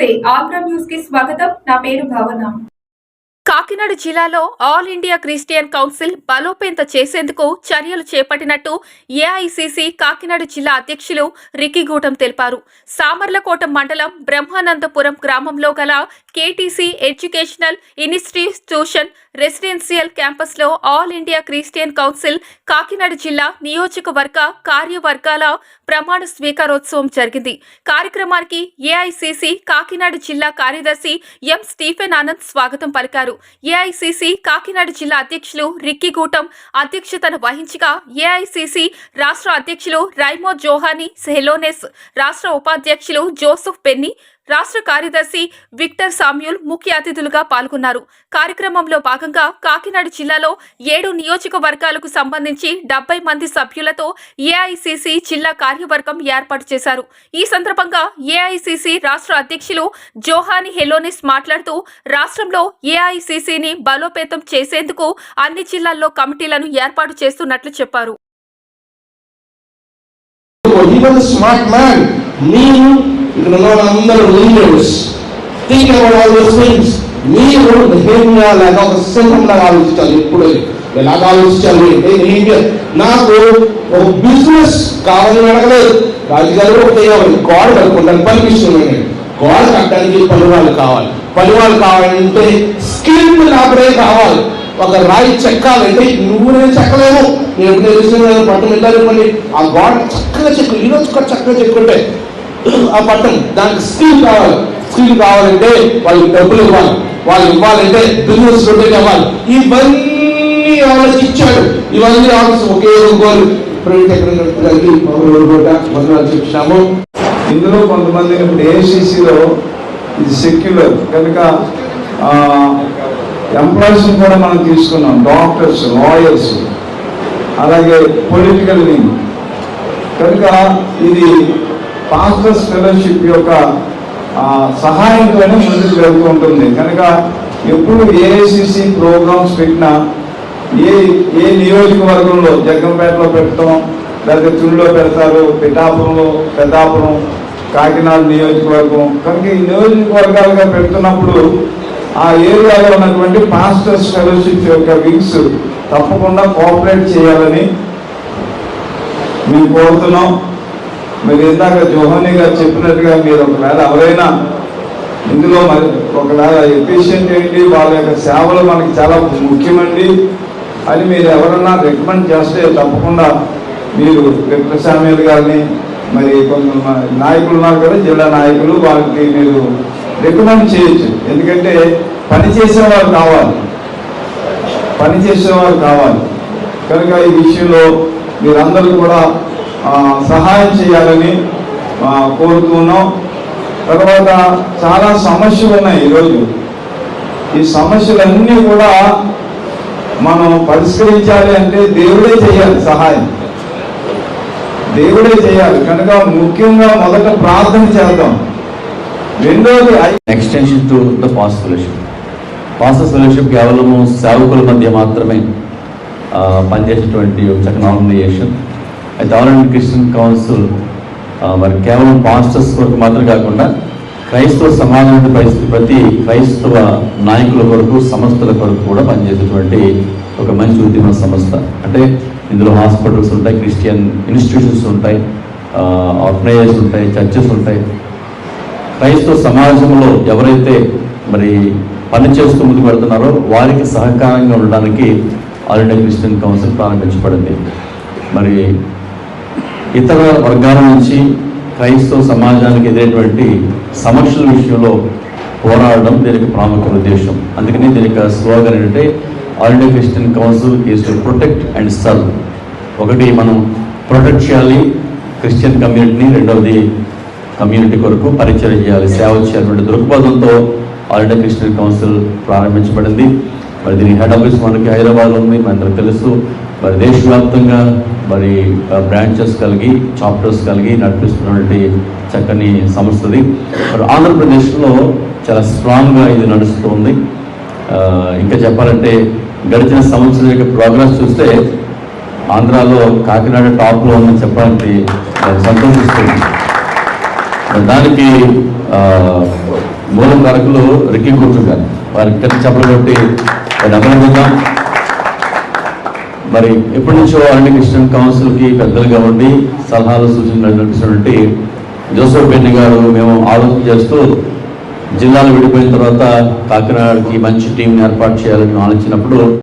నమస్తే ఆంధ్ర న్యూస్ కి స్వాగతం నా పేరు భావన కాకినాడ జిల్లాలో ఆల్ ఇండియా క్రిస్టియన్ కౌన్సిల్ బలోపేత చేసేందుకు చర్యలు చేపట్టినట్టు ఏఐసిసి కాకినాడ జిల్లా అధ్యక్షులు రికిగూటం తెలిపారు. సామర్లకోట మండలం బ్రహ్మానందపురం గ్రామంలో గల కేటీసీ ఎడ్యుకేషనల్ ఇన్స్టిట్యూషన్ రెసిడెన్షియల్ క్యాంపస్లో all India Christian council Kakinada జిల్లా నియోజకవర్గ కార్యవర్గాల ప్రమాణ స్వీకారోత్సవం జరిగింది. కార్యక్రమానికి ఏఐసిసి కాకినాడ జిల్లా కార్యదర్శి ఎం స్టీఫెన్ ఆనంద్ స్వాగతం పలికారు. ఏఐసిసి కాకినాడ జిల్లా అధ్యక్షులు రిక్కీ గూటం అధ్యక్షతన వహించగా ఏఐసిసి రాష్ట్ర అధ్యక్షులు రైమో జోహాని సెలోనెస్ రాష్ట్ర ఉపాధ్యక్షులు జోసెఫ్ పెన్ని రాష్ట్ర కార్యదర్శి విక్టర్ సామ్యూల్ ముఖ్య అతిథులుగా పాల్గొన్నారు. కార్యక్రమంలో భాగంగా కాకినాడ జిల్లాలో ఏడు నియోజకవర్గాలకు సంబంధించి డెబ్బై మంది సభ్యులతో ఏఐసిసి జిల్లా కార్యవర్గం ఏర్పాటు చేశారు. ఈ సందర్భంగా ఏఐసిసి రాష్ట్ర అధ్యక్షులు జోహాని హెలోనిస్ మాట్లాడుతూ రాష్ట్రంలో ఏఐసిసిని బలోపేతం చేసేందుకు అన్ని జిల్లాల్లో కమిటీలను ఏర్పాటు చేస్తున్నట్లు చెప్పారు. ఇక్కడ ఉన్న వాళ్ళందరూ leaders think about all those things మీరు నెహేమియా లాగా ఒక సింహం ఆలోచించాలి. ఎప్పుడు ఎలాగ ఆలోచించాలి. అంటే నెహేమియా నాకు ఒక బిజినెస్ కావాలని అడగలేదు. రాజుగారు ఒక దయ్యాలి గోడ కట్టుకుంటాను పర్మిషన్ గోడ కట్టడానికి పని వాళ్ళు కావాలి. పని వాళ్ళు కావాలంటే స్కిల్ లాభరే కావాలి. ఒక రాయి చెక్కాలంటే నువ్వు నేను చెక్కలేము. నేను ఎప్పుడు తెలిసిన పట్టం వెళ్ళాలి ఆ గోడ చక్కగా చెక్కు. ఈరోజు చక్కగా చెక్కుంటే ఆ పట్టం దానికి స్కిల్ కావాలి. స్కిల్ కావాలంటే వాళ్ళకి డబ్బులు ఇవ్వాలి. వాళ్ళు ఇవ్వాలంటే బిజినెస్ రొటేట్ ఇవ్వాలి. ఇవన్నీ ఆలోచించాడు. ఇవన్నీ ఆలోచించి ఒకే గోల్ ప్రైవేట్ సెక్రటరీ కూడా వందనాలు చెప్పినాము ఇందులో కొంతమంది ఇప్పుడు ఏసీసీలో ఇది సెక్యులర్ కనుక ఎంప్లాయీస్ కూడా మనం తీసుకున్నాం. డాక్టర్స్ లాయర్స్ అలాగే పొలిటికల్ వింగ్ కనుక ఇది పాస్టర్స్ ఫెలోషిప్ యొక్క సహాయంతోనే ముందుకు వెళ్తూ ఉంటుంది. కనుక ఎప్పుడు ఏఐసిసి ప్రోగ్రామ్స్ పెట్టినా ఏ ఏ నియోజకవర్గంలో జగ్గంపేటలో పెట్టడం లేకపోతే తుడిలో పెడతారు పిఠాపురంలో పెద్దాపురం కాకినాడ నియోజకవర్గం. కనుక ఈ నియోజకవర్గాలుగా పెడుతున్నప్పుడు ఆ ఏరియాలో ఉన్నటువంటి పాస్టర్స్ ఫెలోషిప్ యొక్క వింగ్స్ తప్పకుండా కోఆపరేట్ చేయాలని మేము కోరుతున్నాం. మీరు ఇందాక జోహని గారు చెప్పినట్టుగా మీరు ఒకవేళ ఎవరైనా ఇందులో మరి ఒకవేళ ఎఫిషియెంట్ ఏంటి వాళ్ళ యొక్క సేవలు మనకి చాలా ముఖ్యమండి. అని మీరు ఎవరన్నా రికమెండ్ చేస్తే తప్పకుండా మీరు విక్టర్ సామ్యుల్ గారిని మరి కొంత నాయకులు ఉన్నారు కదా జిల్లా నాయకులు వాళ్ళకి మీరు రికమెండ్ చేయొచ్చు. ఎందుకంటే పనిచేసేవారు కావాలి. పని చేసేవారు కావాలి. కనుక ఈ విషయంలో మీరందరూ కూడా సహాయం చేయాలని కోరుతున్నాం తర్వాత చాలా సమస్యలు ఉన్నాయి ఈరోజు. ఈ సమస్యలన్నీ కూడా మనం పరిష్కరించాలి అంటే దేవుడే చేయాలి సహాయం. దేవుడే చేయాలి. కనుక ముఖ్యంగా మొదట ప్రార్థన చేద్దాం. రెండోది I- extension to the fast fellowship pastors fellowship కేవలము సేవకుల మధ్య మాత్రమే పనిచేసేటువంటి ఒక చక్కని అయితే ఆల్ క్రిస్టియన్ కౌన్సిల్ మరి కేవలం పాస్టర్స్ వరకు మాత్రం కాకుండా క్రైస్తవ సమాజం పరిస్థితి ప్రతి క్రైస్తవ నాయకుల కొరకు సంస్థల కొరకు కూడా పనిచేసేటువంటి ఒక మంచి ఉద్యమ సంస్థ. అంటే ఇందులో హాస్పిటల్స్ ఉంటాయి క్రిస్టియన్ ఇన్స్టిట్యూషన్స్ ఉంటాయి ఆర్గనైజేషన్స్ ఉంటాయి చర్చెస్ ఉంటాయి. క్రైస్తవ సమాజంలో ఎవరైతే మరి పని చేస్తూ ముందుకు పెడుతున్నారో వారికి సహకారంగా ఉండడానికి ఆల్ ఇండియా క్రిస్టియన్ కౌన్సిల్ ప్రారంభించబడింది. మరి ఇతర వర్గాల నుంచి క్రైస్తవ సమాజానికి ఎదురైనటువంటి సమస్యల విషయంలో పోరాడడం దీనికి ప్రాముఖ్య ఉద్దేశం. అందుకని దీనికి స్లోగన్ ఏంటంటే all India Christian council is to protect and serve. ఒకటి మనం ప్రొటెక్ట్ చేయాలి క్రిస్టియన్ కమ్యూనిటీని. రెండవది కమ్యూనిటీ కొరకు పరిచయం చేయాలి సేవ చేయాలనే దృక్పథంతో ఆల్ ఇండియా క్రిస్టియన్ కౌన్సిల్ ప్రారంభించబడింది. మరి దీని హెడ్ ఆఫీస్ మనకి హైదరాబాద్లో ఉంది మనందరికి తెలుసు. మరి దేశవ్యాప్తంగా మరి బ్రాంచెస్ కలిగి చాప్టర్స్ కలిగి నడిపిస్తున్నటువంటి చక్కని సంస్థది మరి ఆంధ్రప్రదేశ్లో చాలా స్ట్రాంగ్గా ఇది నడుస్తుంది. ఇంకా చెప్పాలంటే గడిచిన సంవత్సరం యొక్క ప్రోగ్రెస్ చూస్తే ఆంధ్రాలో కాకినాడ టాప్లో ఉందని చెప్పడానికి సంతోషిస్తుంది దానికి మూలం కారకులు రిక్కి కూర్చుంటారు వారికి గట్టి కొట్టి అభినందిద్దాం మరి ఎప్పటి నుంచో అరణ్య క్రిస్టియన్ కౌన్సిల్కి పెద్దలుగా ఉండి సలహాలు సూచనలు నడిపిస్తున్నటువంటి జోసఫ్ బెన్ని గారు మేము ఆలోచన చేస్తూ జిల్లాలు విడిపోయిన తర్వాత కాకినాడకి మంచి టీంని ఏర్పాటు చేయాలని ఆలోచించినప్పుడు